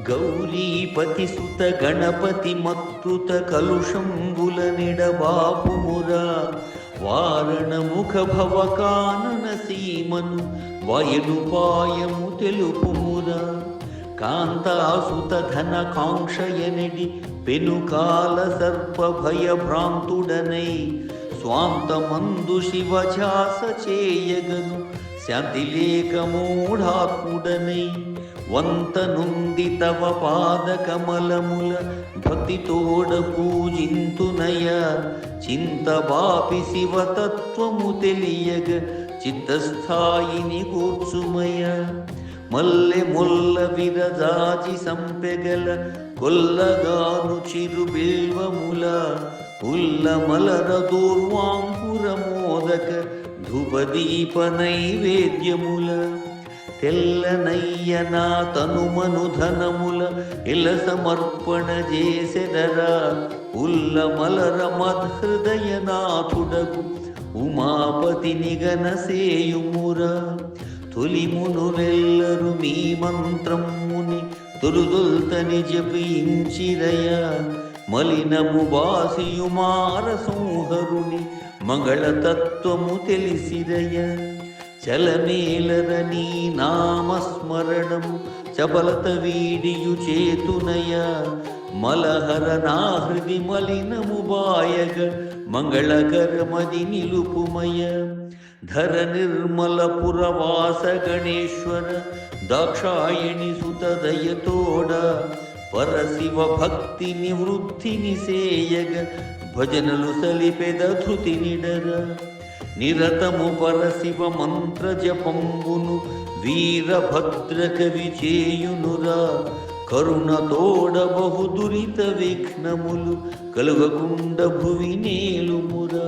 గౌరీపతి సుత గణపతి మత్తుత కలుషంబుల నిడబాపుమురా వారణముఖ భవకానన సీమను వయలుపాయము తెలుపుమురా కాంతాసుత ధన కాంక్షయనడి పెనుకాల సర్ప భయ భ్రాంతుడనై. స్వాంతమందు శివచాస చేయగను శాంతి లేక మూఢాత్ముడనై వంత నుంది తవ పాద కమలముల భక్తితోడ పూజింతునయ చింత బాపి శివతత్వము తెలియగ చిత్తస్థాయిని కూర్చుమయ. మల్లె ముల్ల విరజాజి సంపెగల కొల్లగాను చిరు బిల్వముల ఉల్ల మలర దూర్వాంకుర మోదక ధూపదీప నైవేద్యముల తెల్లనయ్యన తనుమను ధనముల ఇల సమర్పణ చేసెదరా ఉల్ల మలర మధృదయనాథుడకు ఉమాపతి నిగన సేయుమురా తొలిమునులెల్లరు మీ మంత్రముని తొలుదొల్తని జపించిరయ మలినము బాసియుమార సంహరుని మంగళతత్వము తెలిసిరయ చలమేలర నీ నామస్మరణము చపలత వీడియు చేతునయ. మలహర నా హృది మలినము బాయగ మంగళకరమది నిలుపుమయ. ధర నిర్మల పురవాస గణేశ్వర దాక్షాయణి సుతదయతోడ పరశివ భక్తి నివృత్తిని సేయగ భజనలు సలిపెద ధృతి నిడర. నిరతము పరశివ మంత్ర జపంబును వీరభద్ర కవి చేయునురా కరుణతోడ బహు దురిత విఘ్నములు కలుగకుండ భువి నేలుమురా